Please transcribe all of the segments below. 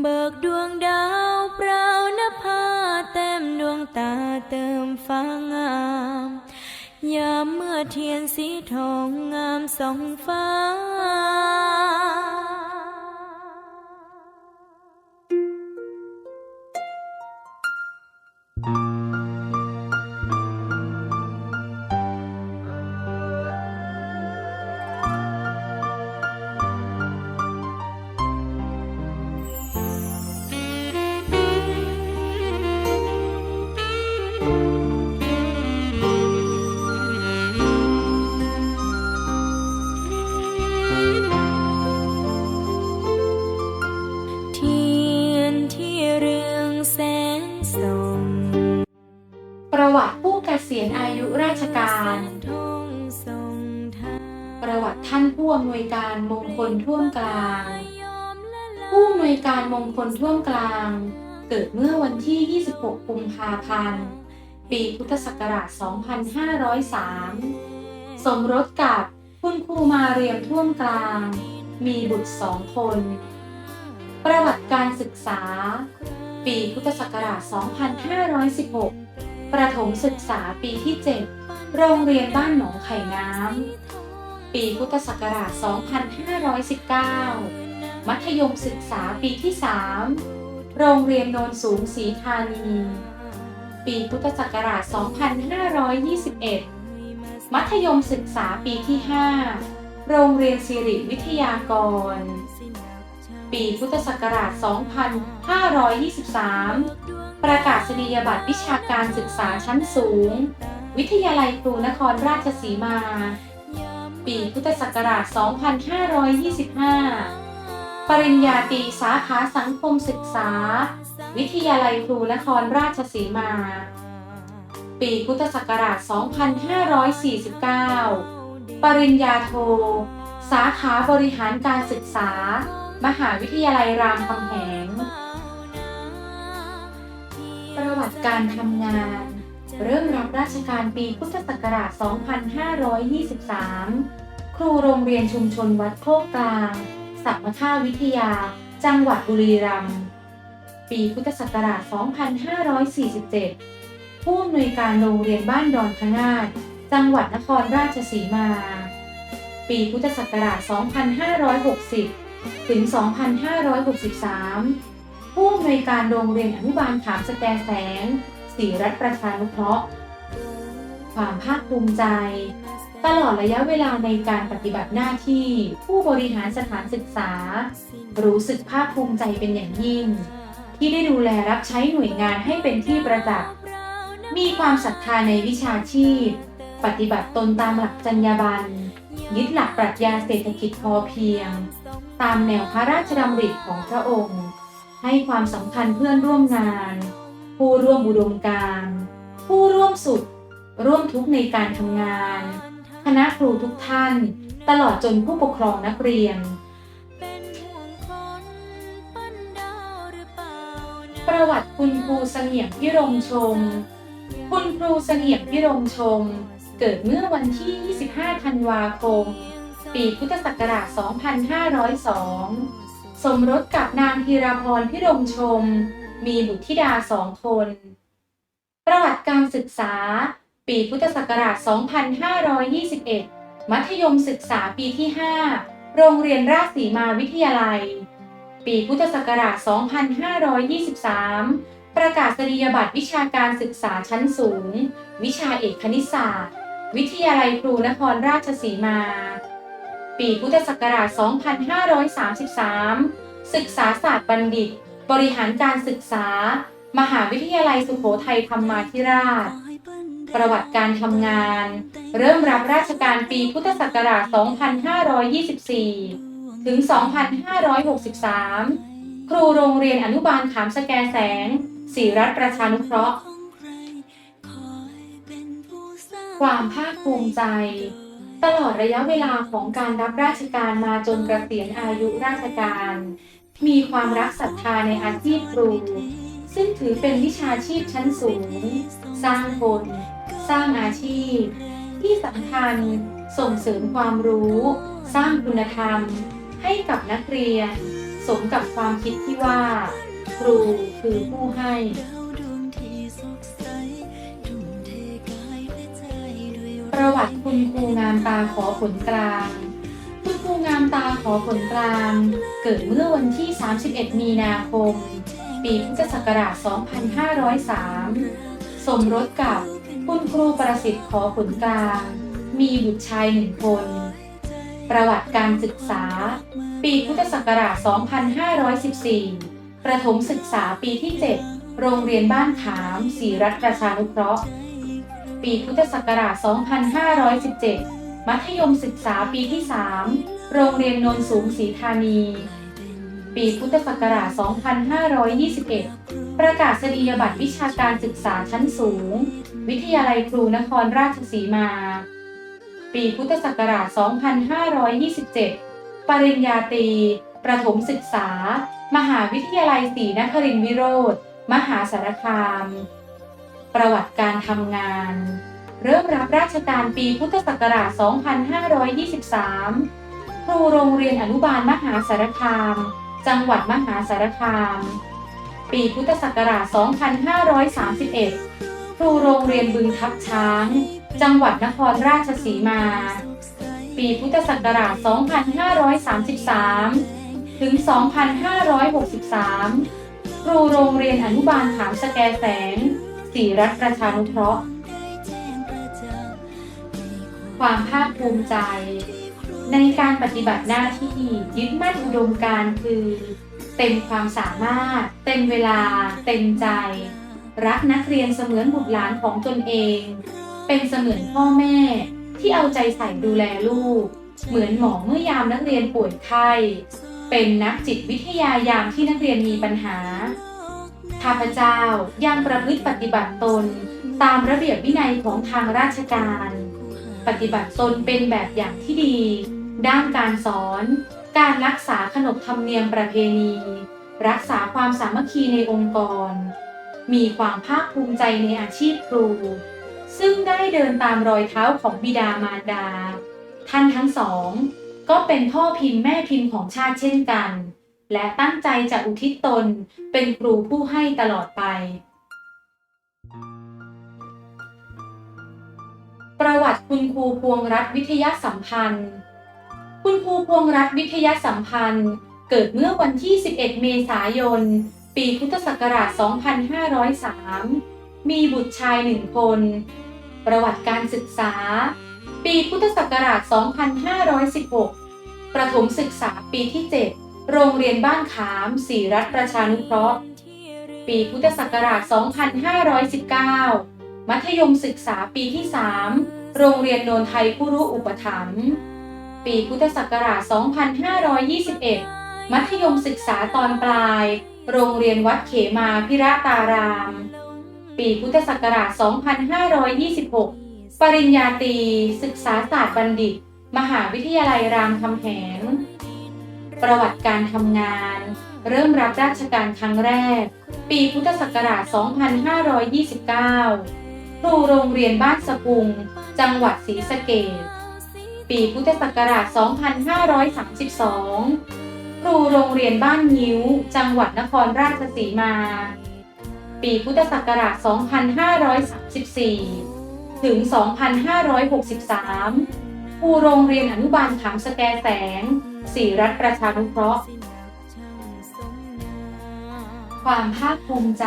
เบิกดวงดาวเปล่านภาเต็มดวงตาเติมฟ้างาม ยามเมื่อเทียนสีทองงามสองฟ้า ประวัติท่านผู้อำนวยการมงคลท่วมกลาง ผู้อำนวยการมงคลท่วมกลาง เกิดเมื่อวันที่ 26 กุมภาพันธ์ ปีพุทธศักราช 2503 สมรสกับคุณครูมาเรียมท่วมกลาง มีบุตรสองคน ประวัติการศึกษา ปีพุทธศักราช 2516 ประถมศึกษาปีที่ 7 โรงเรียนบ้านหนองไข่น้ำ ปีพุทธศักราช 2519 มัธยมศึกษาปีที่ 3 โรงเรียนโนนสูงศรีธานี ปีพุทธศักราช 2521 มัธยมศึกษาปีที่ 5 โรงเรียนสิริวิทยากร ปีพุทธศักราช 2523 ประกาศนียบัตรวิชาการศึกษาชั้นสูง วิทยาลัยครูนครราชสีมา ปีพุทธศักราช 2525 ปริญญาตรีสาขาสังคมศึกษา วิทยาลัยครูนครราชสีมา ปีพุทธศักราช 2549 ปริญญาโท สาขาบริหารการศึกษา มหาวิทยาลัยรามคำแหง ประวัติการทำงานเริ่มรับราชการปีพุทธศักราช 2523 ครูโรงเรียนชุมชนวัดโคกกลางสัมมท่าวิทยา จังหวัดบุรีรัมย์ ปีพุทธศักราช 2547 ผู้อำนวยการโรงเรียนบ้านดอนพะนาดจังหวัดนครราชสีมา ปีพุทธศักราช 2560 ถึง 2563 ผู้อำนวยการโรงเรียนอนุบาลขามสแกแสงศรีรัฐประชานุเคราะห์ ความภาคภูมิใจ ตลอดระยะเวลาในการปฏิบัติหน้าที่ ผู้บริหารสถานศึกษา รู้สึกภาคภูมิใจเป็นอย่างยิ่ง ที่ได้ดูแลรับใช้หน่วยงานให้เป็นที่ประจักษ์มีความศรัทธาในวิชาชีพ ปฏิบัติตนตามหลักจรรยาบรรณยึดหลักปรัชญาเศรษฐกิจพอเพียง ตามแนวพระราชดำริของพระองค์ ให้ความสำคัญเพื่อนร่วมงาน ผู้ร่วมอุดมการ ผู้ร่วมสุข ร่วมทุกข์ในการทำงาน คณะครูทุกท่าน ตลอดจนผู้ปกครองนักเรียนเป็นนนดาวหรือเปล่านะประวัติคุณครูเสงี่ยมพิรมชม คุณครูเสงี่ยมพิรมชม เกิดเมื่อวันที่ 25 ธันวาคม ปีพุทธศักราช 2502 สมรสกับนางธีราพรพิรมชม มีบุตรธิดาสองคน ประวัติการศึกษา ปีพุทธศักราช 2521 มัธยมศึกษาปีที่ 5 โรงเรียนราชสีมาวิทยาลัย ปีพุทธศักราช 2523 ประกาศนียบัตรวิชาการศึกษาชั้นสูง วิชาเอกคณิตศาสตร์ วิทยาลัยครูนครราชสีมา ปีพุทธศักราช 2533 ศึกษาศาสตร์บัณฑิต บริหารการศึกษา มหาวิทยาลัยสุโขทัยธรรมาธิราช ประวัติการทำงาน เริ่มรับราชการปีพุทธศักราช 2524 ถึง 2563 ครูโรงเรียนอนุบาลขามสแกแสงศรีรัฐประชานุเคราะห์ ความภาคภูมิใจ ตลอดระยะเวลาของการรับราชการมาจนเกษียณอายุราชการ มีความรักศรัทธาในอาชีพครูซึ่งถือเป็นวิชาชีพชั้นสูง สร้างคน สร้างอาชีพ ที่สำคัญส่งเสริมความรู้ สร้างคุณธรรม ให้กับนักเรียน สมกับความคิดที่ว่า ครูคือผู้ให้ประวัติคุณครูงามตาขอผลกลาง คุณครูงามตาขอผลกลาง เกิดเมื่อวันที่ 31 มีนาคม ปีพุทธศักราช 2503 สมรสกับ คุณครูประสิทธิ์ขอผลกลาง มีบุตรชายหนึ่งคน ประวัติการศึกษา ปีพุทธศักราช 2514 ประถมศึกษาปีที่ 7 โรงเรียนบ้านขามศรีรัฐประชานุเคราะห์ ปีพุทธศักราช 2517 มัธยมศึกษาปีที่ 3 โรงเรียนโนนสูงศรีธานี ปีพุทธศักราช 2521 ประกาศนียบัตรวิชาการศึกษาชั้นสูง วิทยาลัยครูนครราชสีมา ปีพุทธศักราช 2527 ปริญญาตรี ประถมศึกษา มหาวิทยาลัยศรีนครินทรวิโรธ มหาสารคาม ประวัติการทำงาน เริ่มรับราชการปีพุทธศักราช 2523 ครูโรงเรียนอนุบาลมหาสารคาม จังหวัดมหาสารคาม ปีพุทธศักราช 2531 ครูโรงเรียนบึงทับช้าง จังหวัดนครราชสีมา ปีพุทธศักราช 2533 ถึง 2563 ครูโรงเรียนอนุบาลขามสแกแสงศรีรัฐประชานุเคราะห์ ความภาคภูมิใจ ในการปฏิบัติหน้าที่ยึดมั่นอุดมการคือ เต็มความสามารถ เต็มเวลา เต็มใจ รักนักเรียนเสมือนบุตรหลานของตนเอง เป็นเสมือนพ่อแม่ ที่เอาใจใส่ดูแลลูก เหมือนหมอเมื่อยามนักเรียนป่วยไข้เป็นนักจิตวิทยายามที่นักเรียนมีปัญหาข้าพเจ้ายังประพฤติปฏิบัติตน ตามระเบียบวินัยของทางราชการ ปฏิบัติตนเป็นแบบอย่างที่ดี ด้านการสอน การรักษาขนบธรรมเนียมประเพณี รักษาความสามัคคีในองค์กร มีความภาคภูมิใจในอาชีพครู ซึ่งได้เดินตามรอยเท้าของบิดามารดา ท่านทั้งสอง ก็เป็นพ่อพิมพ์แม่พิมพ์ของชาติเช่นกัน และตั้งใจจะอุทิศตนเป็นครูผู้ให้ตลอดไป ประวัติคุณครูพวงรัฐวิทยาสัมพันธ์ คุณครูพวงรัฐวิทยาสัมพันธ์ เกิดเมื่อวันที่ 11 เมษายน ปีพุทธศักราช 2503 มีบุตรชายหนึ่งคน ประวัติการศึกษา ปีพุทธศักราช 2516 ประถมศึกษาปีที่ 7 โรงเรียนบ้านขามศรีรัฐประชานุเคราะห์ ปีพุทธศักราช 2519 มัธยมศึกษาปีที่ 3 โรงเรียนโนนไทยผู้รู้อุปถัมภ์ ปีพุทธศักราช 2521 มัธยมศึกษาตอนปลาย โรงเรียนวัดเขมาพิระตาราม ปีพุทธศักราช 2526 ปริญญาตรีศึกษาศาสตร์บัณฑิต มหาวิทยาลัยรามคำแหง ประวัติการทำงาน เริ่มรับราชการครั้งแรก ปีพุทธศักราช 2529 ครูโรงเรียนบ้านสะพุง จังหวัดศรีสะเกษ ปีพุทธศักราช 2532 ครูโรงเรียนบ้านงิ้ว จังหวัดนครราชสีมา ปีพุทธศักราช 2534 ถึง 2563 ครูโรงเรียนอนุบาลขามสแกแสงศรีรัฐประชานุเคราะห์ ความภาคภูมิใจ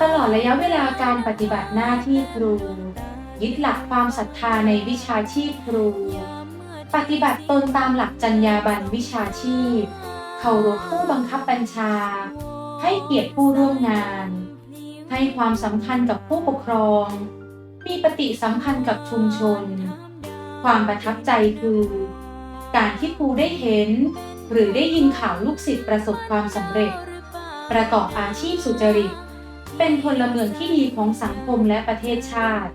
ตลอดระยะเวลาการปฏิบัติหน้าที่ครู ยึดหลักความศรัทธาในวิชาชีพครู ปฏิบัติตนตามหลักจรรยาบรรณวิชาชีพ เคารพผู้บังคับบัญชา ให้เกียรติผู้ร่วมงาน ให้ความสำคัญกับผู้ปกครอง มีปฏิสัมพันธ์กับชุมชน ความประทับใจคือ การที่ครูได้เห็น หรือได้ยินข่าวลูกศิษย์ประสบความสำเร็จ ประกอบอาชีพสุจริตเป็นพลเมืองที่ดีของสังคมและประเทศชาติ